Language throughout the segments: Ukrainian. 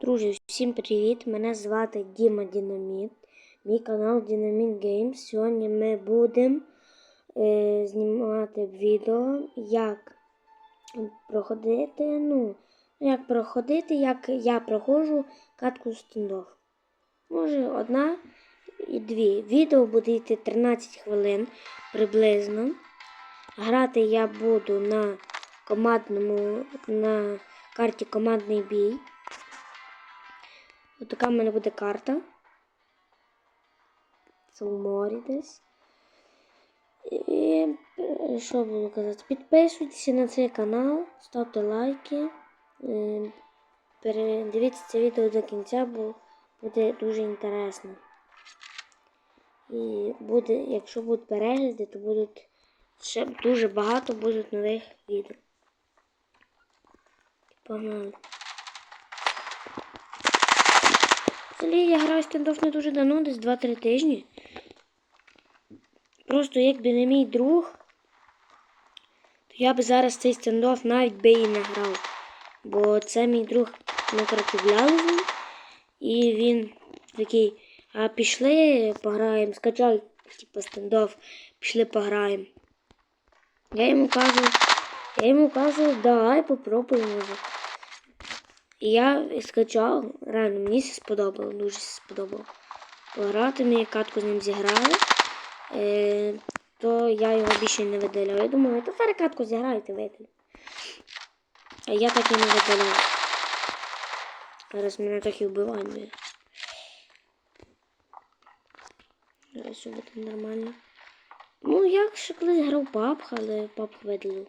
Друзі, всім привіт! Мене звати Діма Дінаміт. Мій канал Дінаміт Games. Сьогодні ми будемо е, знімати відео, як проходити, ну, як проходити, як я проходжу катку стендов. Може, одна і дві. Відео буде йти 13 хвилин приблизно. Грати я буду на командному, на карті командний бій. Ось така в мене буде карта. Це у морі десь. І що буду казати? Підписуйтесь на цей канал, ставте лайки. е, Передивіться це відео до кінця, бо буде дуже інтересно. І буде, якщо будуть перегляди, то будуть ще дуже багато будуть нових відео. Погнали. Взагалі я граю стендов не дуже давно, десь 2-3 тижні. Просто якби не мій друг, то я б зараз цей стендов навіть би і не грав. Бо це мій друг ми купляли з ним. І він такий, а пішли пограємо, скачай, типу, стендов, пішли пограємо. Я йому кажу, я йому кажу, давай попробуємо вже. І я скачав, реально, мені сподобало, дуже сподобало. Пограти ми катку з ним зіграли, е, то я його більше не видаляв. Я думаю, то зараз катку зіграєте, видалю. А я так і не видаляв. Зараз мене і вбивають. Зараз все буде нормально. Ну, я ще колись грав папх, але папх видалив.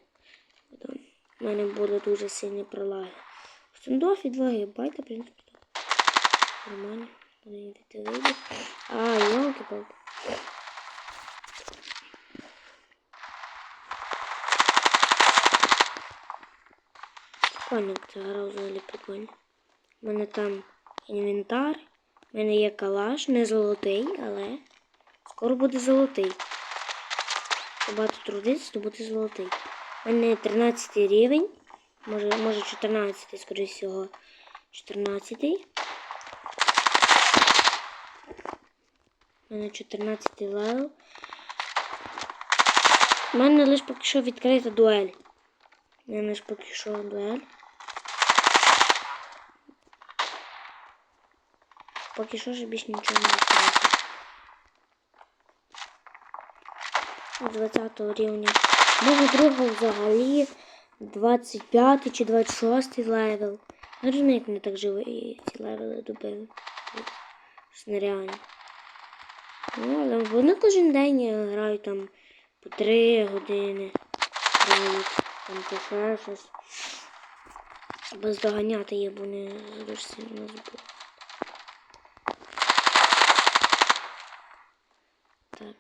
У мене були дуже сильні пролаги. Стендов і 2 гігабайта, в принципі. Нормально. Ти вийде. А, йолки палки Прикольно, це гра взагалі прикольно. У мене там інвентар, у мене є калаш, не золотий, але скоро буде золотий. Багато трудиться, то буде золотий. У мене 13 рівень. Може, може 14, скоріше всього. 14. У мене 14 левел. У мене лише поки що відкрита дуель. У мене лише поки що дуель. Поки що ж більше нічого не відкрито. З 20 рівня. Мого друга взагалі 25 чи 26 левел. Не розумію, як вони так живо і ці левели добили. Нереально. Ну, але вони кожен день грають там по 3 години. Грають там по ще щось. Без доганяти є, бо вони дуже сильно збили. Так.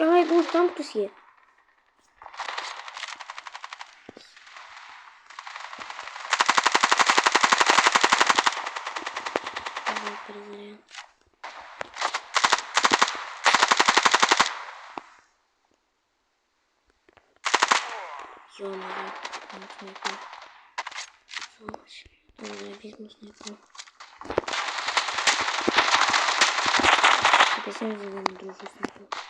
Давай, бо там хтось є. Давай перезаряд. Ё-моё, там снайпер. Сволочь. Ладно, я возьму снайпер. Я сам за вами дружу снайпер.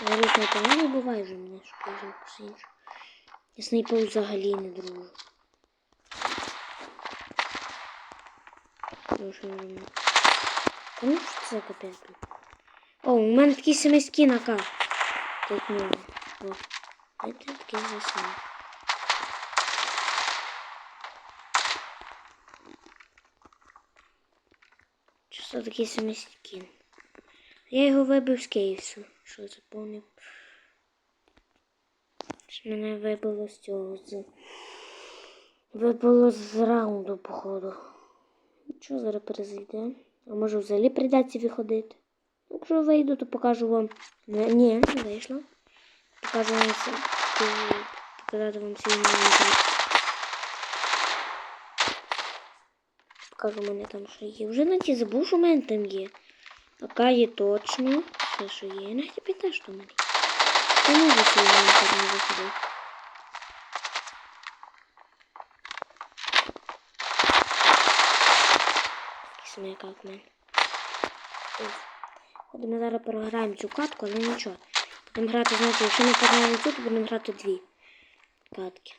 Говорю, снайпер, не буває вже мене, що я вже посинчу. Я снайпер взагалі не дружу. Та ну що це капець? О, у мене такий самий скін ака. Як нього. О, це такий же самий. Що такий самий скін? Я його вибив з кейсу. Що заповнив? Мене вибило з цього з. Вибило з раунду, походу. Що зараз перезайде? А може взагалі прийдеться виходити? Якщо вийду, то покажу вам. Ні, не вийшло. Покажу вам це. Показати вам свій інвентар. Покажу, мене там що є. Вже на ті забув, що у мене там є. Ака є точно все, що є. Ну, тебе те, що мені. Я не можу сьогодні не виходити. Якийсь маяка в зараз програємо цю катку, але нічого. Будемо грати, знаєте, якщо ми програємо цю, то будемо грати дві катки.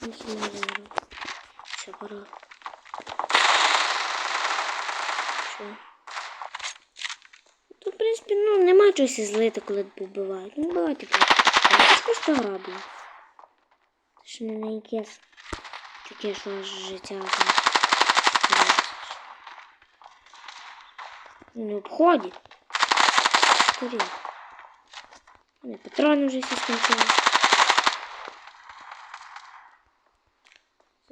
Нічого Все, пора. Що? Тут, в принципі, ну, нема чогось і злити, коли побивають. Ну, бувайте просто. Це ж просто гра, блін. Це ж не на якесь таке, що аж життя. Не обході. Скорі. Не, патрони вже всі скінчили.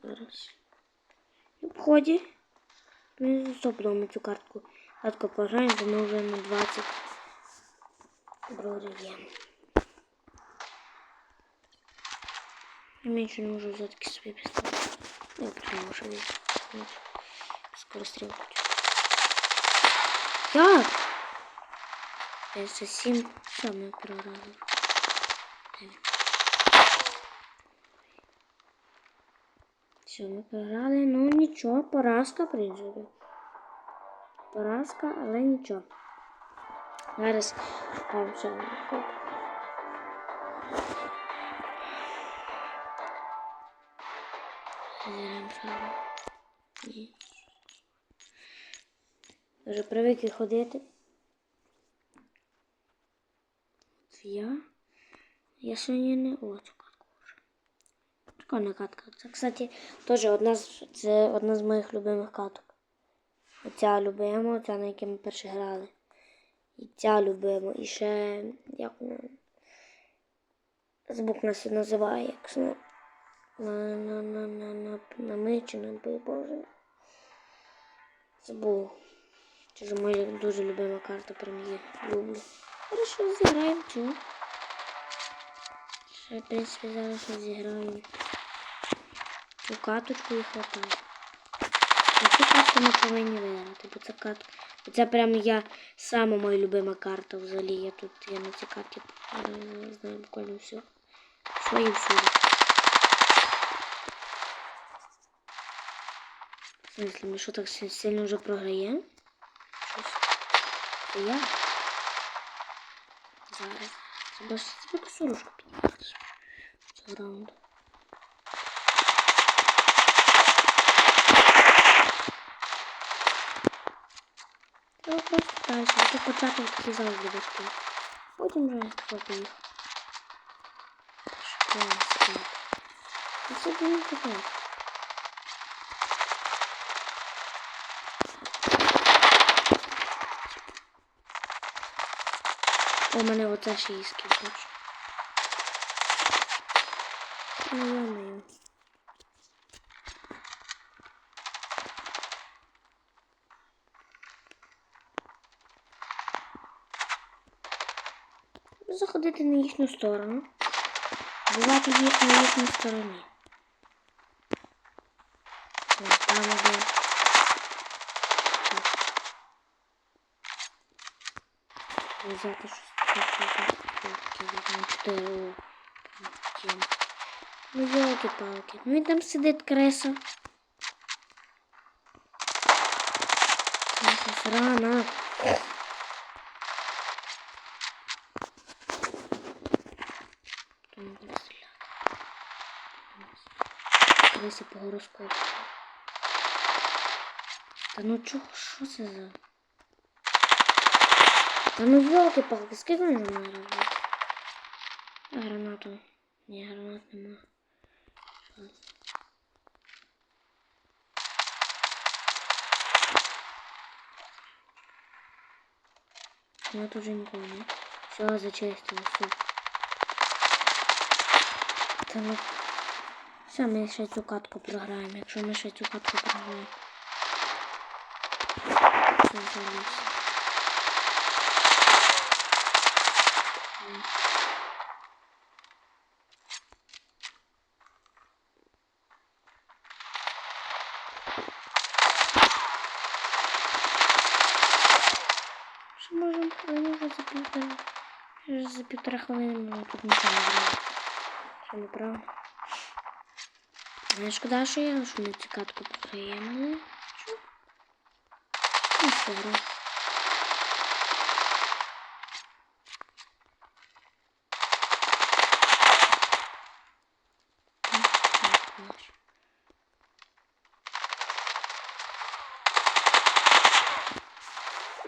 Зараз. В обході. Ми стопимо цю картку. Картку пограємо, бо ми вже на 20 програємо. Я менше не можу взяти собі пістолет. Я прямо що від. Скоростріл хочу. Як? Я за 7 саме програли. Все, ми програли. Ну нічого, поразка, принципі. Поразка, але нічого. Зараз одну. Ні. Вже привикли ходити. От Я. Я сьогодні не о, цю катку вже. Прикольна катка. Це, кстати, теж одна з це одна з моїх любимих каток. Оця любимо, оця, на якій ми перше грали. І ця любимо. І ще як вона. Звук нас називає, як на на на на на на на ми на боже. Забув. Це ж моя дуже любима карта, прям її люблю. Хорошо, зіграємо цю. Ще, в принципі, зараз зіграємо. Цю каточку і хватає. На цю карту ми повинні виграти, бо це катка. Це прям я сама моя любима карта взагалі. Я тут я на цій карті е, знаю буквально все. Що і всюди. В смысле, ми що так сильно вже програємо? Щось. Це я? Зараз. Треба себе косорушку підняти. Цього раунду. Просто далі. Це початок завжди важкий. Потім вже хто їх. Ну це дуже таке. У мене оце ще хочу. Ну, я маю. Заходити на їхню сторону. Бувати їх на їхній стороні. Ось Там один. Взяти щось. Ну, елки-палки. Ну, він там сидить креса. Сейчас Креса по гороскопу. Та ну чого, що це за? Та ну елки-палки, скільки він на мене робить? Гранату? Ні, гранат нема. Ну, тут уже нікого не. Все, зачистили, супер. Та ну. Все, ми ще цю катку програємо. Якщо ми ще цю катку програємо. Все, заліз. Що можемо хвилину вже за півтора. За півтора хвилини ми тут не грали. Що не правда? Не шкода, що я не цікатку приємали. и скоро.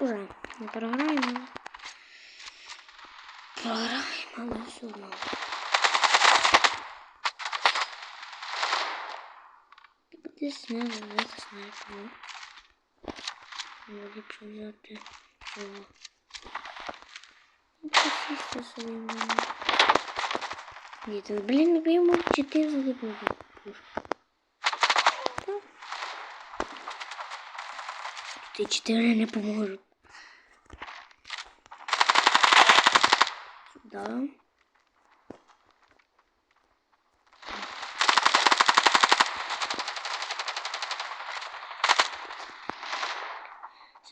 Уже не програємо. Програємо, але все одно. Десь не взяти снайпера. Може взяти цього. Ну, посісти собі мене. Ні, то, блін, я можу пушку. Так. І не поможуть. Сюда.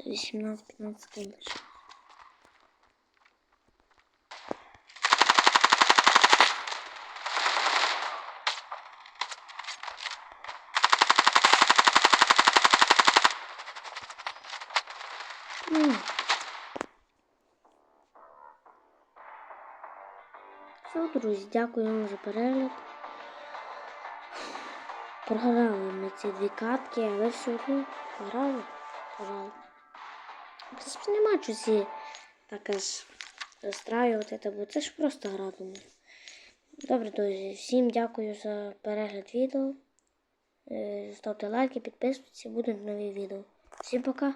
Це 18-15 секунд лише. Все, друзі, дякую вам за перегляд. Програли ми ці дві катки, але все одно пограли. Пограли. В принципі, нема чогось так аж розстраювати, бо це ж просто гра думаю. Добре, друзі, всім дякую за перегляд відео. Е, Ставте лайки, підписуйтесь, будуть нові відео. Всім пока!